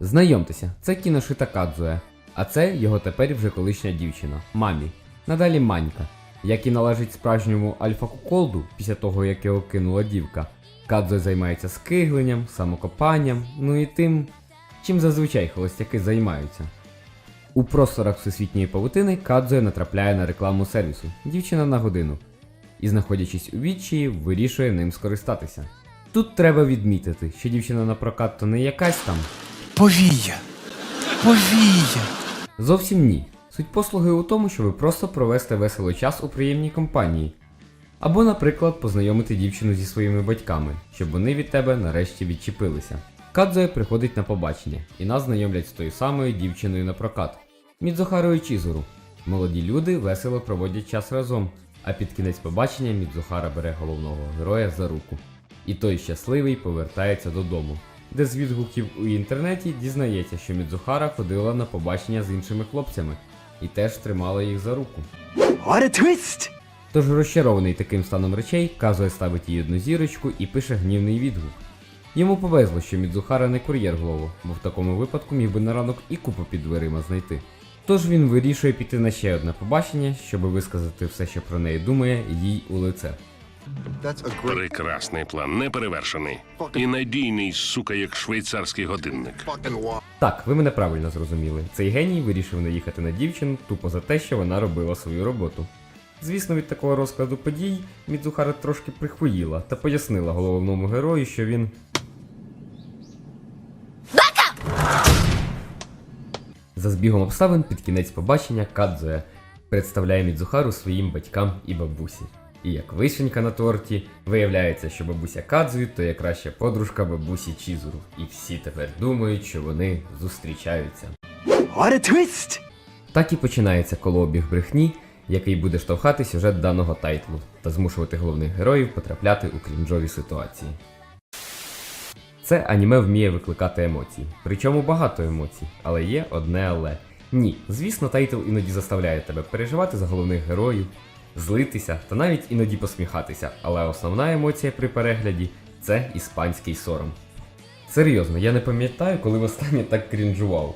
Знайомтеся, це кіношита Кадзуе, а це його тепер вже колишня дівчина, мамі. Надалі Манька. Як і належить справжньому альфа куколду після того, як його кинула дівка. Кадзуе займається скигленням, самокопанням, ну і тим, чим зазвичай холостяки займаються. У просторах всесвітньої павутини Кадзуе натрапляє на рекламу сервісу Дівчина на годину і, знаходячись у відчаї, вирішує ним скористатися. Тут треба відмітити, що дівчина на прокат то не якась там Повія. Повія. Зовсім ні. Суть послуги у тому, щоб просто провести весело час у приємній компанії. Або, наприклад, познайомити дівчину зі своїми батьками, щоб вони від тебе нарешті відчепилися. Кадзує приходить на побачення, і нас знайомлять з тою самою дівчиною на прокат Мідзухарою Чізуру. Молоді люди весело проводять час разом, а під кінець побачення Мідзухара бере головного героя за руку. І той щасливий повертається додому, де з відгуків у інтернеті дізнається, що Мідзухара ходила на побачення з іншими хлопцями і теж тримала їх за руку. What a twist! Тож розчарований таким станом речей, Казує ставить їй одну зірочку і пише гнівний відгук. Йому повезло, що Мідзухара не кур'єр голову, бо в такому випадку міг би на ранок і купу під дверима знайти. Тож він вирішує піти на ще одне побачення, щоб висказати все, що про неї думає, їй у лице. Прекрасний план, неперевершений. І надійний, сука, як швейцарський годинник. Так, ви мене правильно зрозуміли. Цей геній вирішив наїхати на дівчину тупо за те, що вона робила свою роботу. Звісно, від такого розкладу подій Мідзухара трошки прихвоїла та пояснила головному герою, що він. За збігом обставин під кінець побачення Кадзуя представляє Мідзухару своїм батькам і бабусі. І як вишенька на торті, виявляється, що бабуся Кадзуї то є краща подружка бабусі Чізуру. І всі тепер думають, що вони зустрічаються. What a twist! Так і починається колообіг брехні, який буде штовхати сюжет даного тайтлу та змушувати головних героїв потрапляти у крінжові ситуації. Це аніме вміє викликати емоції, причому багато емоцій, але є одне але. Ні, звісно, тайтл іноді заставляє тебе переживати за головних героїв, злитися та навіть іноді посміхатися, але основна емоція при перегляді це іспанський сором. Серйозно, я не пам'ятаю, коли востаннє так крінжував.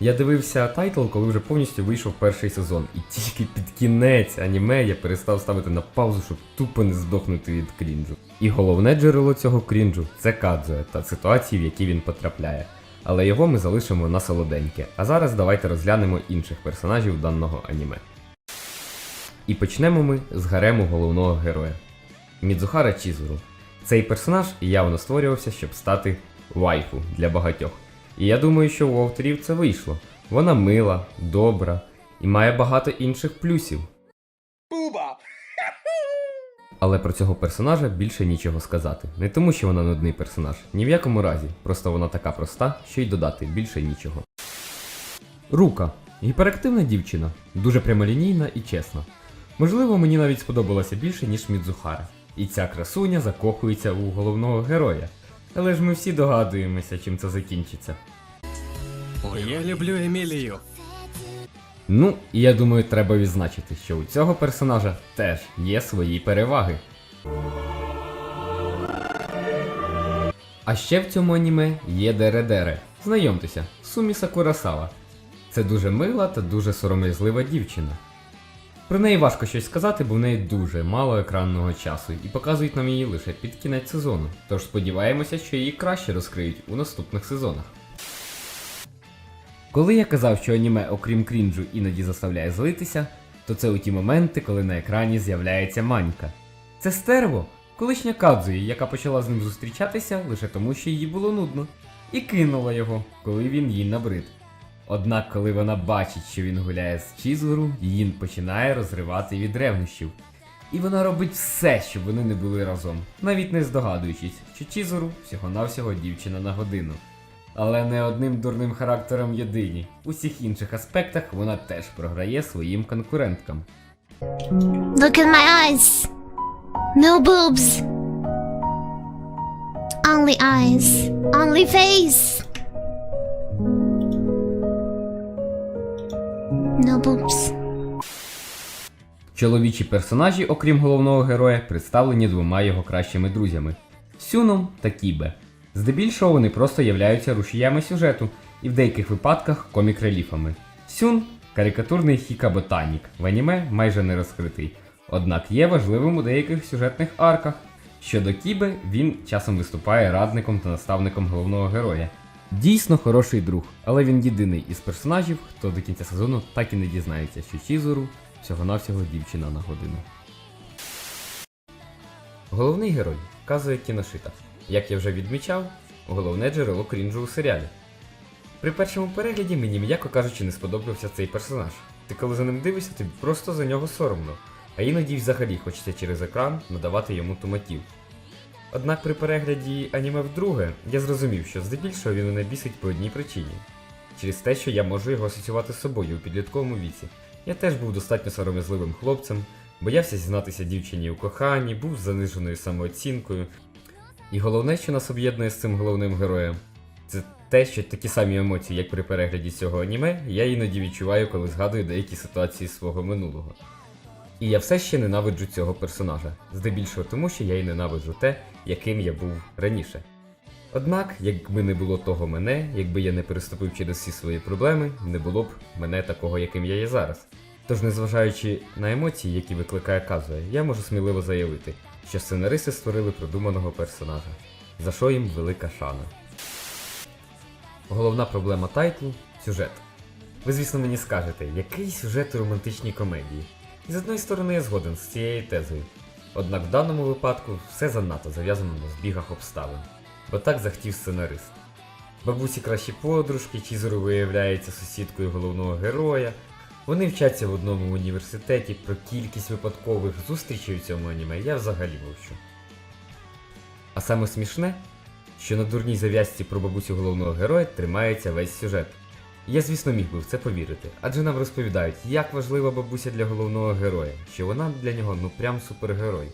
Я дивився тайтл, коли вже повністю вийшов перший сезон, і тільки під кінець аніме я перестав ставити на паузу, щоб тупо не здохнути від крінжу. І головне джерело цього крінжу це Кадзуе та ситуації, в які він потрапляє. Але його ми залишимо на солоденьке. А зараз давайте розглянемо інших персонажів даного аніме. І почнемо ми з гарему головного героя Мідзухара Чізуру. Цей персонаж явно створювався, щоб стати вайфу для багатьох. І я думаю, що у авторів це вийшло. Вона мила, добра і має багато інших плюсів. Але про цього персонажа більше нічого сказати. Не тому, що вона нудний персонаж, ні в якому разі. Просто вона така проста, що й додати більше нічого. Рука. Гіперактивна дівчина, дуже прямолінійна і чесна. Можливо, мені навіть сподобалася більше, ніж Мідзухара. І ця красуня закохується у головного героя. Але ж ми всі догадуємося, чим це закінчиться. Я люблю Емілію. Ну, і я думаю, треба відзначити, що у цього персонажа теж є свої переваги. А ще в цьому аніме є Дередере. Знайомтеся, Сумі Сакурасава. Це дуже мила та дуже сором'язлива дівчина. Про неї важко щось сказати, бо в неї дуже мало екранного часу і показують нам її лише під кінець сезону. Тож сподіваємося, що її краще розкриють у наступних сезонах. Коли я казав, що аніме, окрім крінжу, іноді заставляє злитися, то це у ті моменти, коли на екрані з'являється манька. Це стерво, колишня Кадзуї, яка почала з ним зустрічатися лише тому, що їй було нудно, і кинула його, коли він їй набрид. Однак, коли вона бачить, що він гуляє з Чізуру, її починає розривати від ревнощів. І вона робить все, щоб вони не були разом, навіть не здогадуючись, що Чізуру всього-навсього дівчина на годину. Але не одним дурним характером єдині. У всіх інших аспектах вона теж програє своїм конкуренткам. Look at my eyes. No boobs. Only eyes. Only face. Чоловічі персонажі, окрім головного героя, представлені двома його кращими друзями Сюном та Кібе. Здебільшого вони просто являються рушіями сюжету і в деяких випадках комік-реліфами. Сюн карикатурний хіка-ботанік, в аніме майже не розкритий, однак є важливим у деяких сюжетних арках. Щодо Кібе, він часом виступає радником та наставником головного героя. Дійсно хороший друг, але він єдиний із персонажів, хто до кінця сезону так і не дізнається, що Чізуру всього-навсього дівчина на годину. Головний герой вказує кіношита. Як я вже відмічав, головне джерело крінжу у серіалі. При першому перегляді мені, м'яко кажучи, не сподобався цей персонаж. Ти коли за ним дивишся, тобі просто за нього соромно, а іноді взагалі хочеться через екран надавати йому тумаків. Однак при перегляді аніме вдруге я зрозумів, що здебільшого він мене бісить по одній причині. Через те, що я можу його асоціювати з собою у підлітковому віці. Я теж був достатньо сором'язливим хлопцем, боявся зізнатися дівчині у коханні, був заниженою самооцінкою. І головне, що нас об'єднує з цим головним героєм, це те, що такі самі емоції, як при перегляді цього аніме, я іноді відчуваю, коли згадую деякі ситуації свого минулого. І я все ще ненавиджу цього персонажа, здебільшого тому, що я й ненавиджу те, яким я був раніше. Однак, якби не було того мене, якби я не переступив через всі свої проблеми, не було б мене такого, яким я є зараз. Тож, незважаючи на емоції, які викликає Казуя, я можу сміливо заявити, що сценаристи створили продуманого персонажа, за що їм велика шана. Головна проблема тайтлу сюжет. Ви, звісно, мені скажете, який сюжет у романтичній комедії? І з одної сторони я згоден з цією тезою. Однак в даному випадку все занадто зав'язано на збігах обставин, бо так захотів сценарист. Бабусі кращі подружки, Чізеру виявляється сусідкою головного героя. Вони вчаться в одному університеті про кількість випадкових зустрічей у цьому аніме я взагалі мовчу. А саме смішне, що на дурній зав'язці про бабусю головного героя тримається весь сюжет. Я, звісно, міг би в це повірити, адже нам розповідають, як важлива бабуся для головного героя, що вона для нього ну прям супергерой.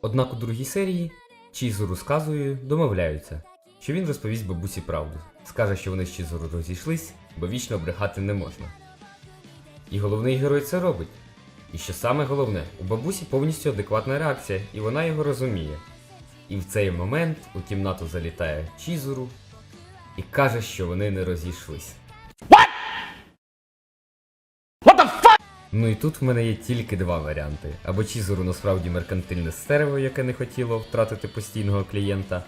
Однак у другій серії Чізуру з Казуєю домовляються, що він розповість бабусі правду, скаже, що вони з Чізуру розійшлись, бо вічно брехати не можна. І головний герой це робить. І що саме головне, у бабусі повністю адекватна реакція, і вона його розуміє. І в цей момент у кімнату залітає Чізуру і каже, що вони не розійшлись. Ну і тут в мене є тільки два варіанти. Або Чізуру насправді меркантильне стерево, яке не хотіло втратити постійного клієнта.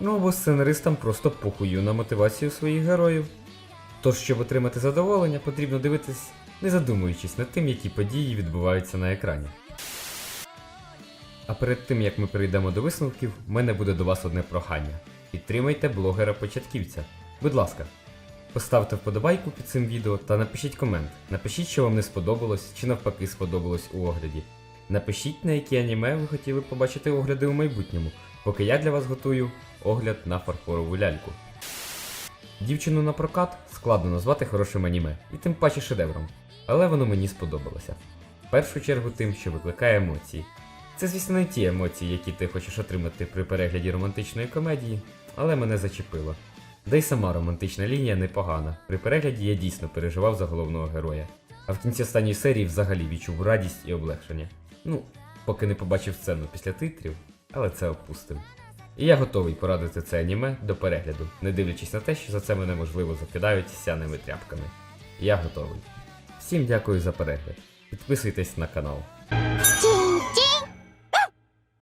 Ну або сценаристам просто похую на мотивацію своїх героїв. Тож, щоб отримати задоволення, потрібно дивитись, не задумуючись над тим, які події відбуваються на екрані. А перед тим як ми перейдемо до висновків, в мене буде до вас одне прохання. Підтримайте блогера-початківця. Будь ласка, поставте вподобайку під цим відео та напишіть комент. Напишіть, що вам не сподобалось чи навпаки сподобалось у огляді. Напишіть, на які аніме ви хотіли побачити огляди у майбутньому, поки я для вас готую огляд на фарфорову ляльку. Дівчину на прокат складно назвати хорошим аніме, і тим паче шедевром, але воно мені сподобалося. В першу чергу тим, що викликає емоції. Це, звісно, не ті емоції, які ти хочеш отримати при перегляді романтичної комедії, але мене зачепило. Да й сама романтична лінія непогана. При перегляді я дійсно переживав за головного героя. А в кінці останньої серії взагалі відчув радість і облегшення. Ну, поки не побачив сцену після титрів, але це опустим. І я готовий порадити це аніме до перегляду, не дивлячись на те, що за це мене можливо закидають сяними тряпками. Я готовий. Всім дякую за перегляд. Підписуйтесь на канал.